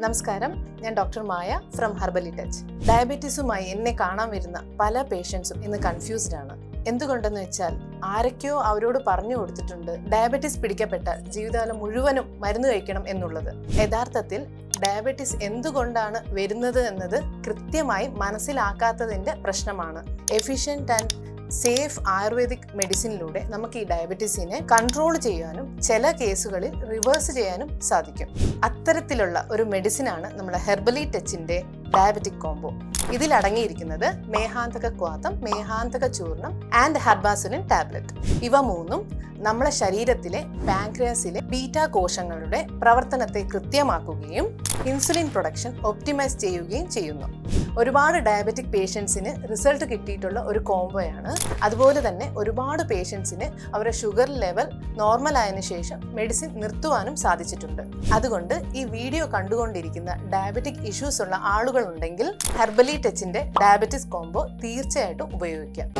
നമസ്കാരം. ഞാൻ doctor Maya from Herbally Touch. ഡയബറ്റീസുമായി എന്നെ കാണാൻ വരുന്ന പല പേഷ്യൻസും ഇന്ന് കൺഫ്യൂസ്ഡ് ആണ്. എന്തുകൊണ്ടെന്ന് വെച്ചാൽ ആരൊക്കെയോ അവരോട് പറഞ്ഞു കൊടുത്തിട്ടുണ്ട് ഡയബറ്റീസ് പിടിക്കപ്പെട്ടാൽ ജീവിതകാലം മുഴുവനും മരുന്ന് കഴിക്കണം എന്നുള്ളത്. യഥാർത്ഥത്തിൽ ഡയബറ്റീസ് എന്തുകൊണ്ടാണ് വരുന്നത് എന്നത് കൃത്യമായി മനസ്സിലാക്കാത്തതിന്റെ പ്രശ്നമാണ്. എഫിഷ്യന്റ് ആൻഡ് സേഫ് ആയുർവേദിക് മെഡിസിനിലൂടെ നമുക്ക് ഈ ഡയബറ്റീസിനെ കൺട്രോൾ ചെയ്യാനും ചില കേസുകളിൽ റിവേഴ്സ് ചെയ്യാനും സാധിക്കും. അത്തരത്തിലുള്ള ഒരു മെഡിസിനാണ് നമ്മുടെ ഹെർബലി ടച്ചിന്റെ ഡയബറ്റിക് കോംബോ. ഇതിൽ അടങ്ങിയിരിക്കുന്നത് മേഹാന്തക ക്വാതം മേഹാന്തക ചൂർണം ആൻഡ് ഹെർബാസുലിൻ ടാബ്ലറ്റ്. ഇവ മൂന്നും നമ്മളെ ശരീരത്തിലെ പാൻക്രിയാസിലെ ബീറ്റ കോശങ്ങളുടെ പ്രവർത്തനത്തെ കൃത്യമാക്കുകയും ഇൻസുലിൻ പ്രൊഡക്ഷൻ ഒപ്റ്റിമൈസ് ചെയ്യുകയും ചെയ്യുന്നു. ഒരുപാട് ഡയബറ്റിക് പേഷ്യൻസിന് റിസൾട്ട് കിട്ടിയിട്ടുള്ള ഒരു കോംബോയാണ് അതുപോലെ തന്നെ ഒരുപാട് പേഷ്യൻസിന് അവരുടെ ഷുഗർ ലെവൽ നോർമൽ ആയതിനു ശേഷം മെഡിസിൻ നിർത്തുവാനും സാധിച്ചിട്ടുണ്ട്. അതുകൊണ്ട് ഈ വീഡിയോ കണ്ടുകൊണ്ടിരിക്കുന്ന ഡയബറ്റിക് ഇഷ്യൂസ് ഉള്ള ആളുകളുണ്ടെങ്കിൽ ഹെർബലി ടച്ചിന്റെ ഡയബറ്റിസ് കോംബോ തീർച്ചയായിട്ടും ഉപയോഗിക്കാം.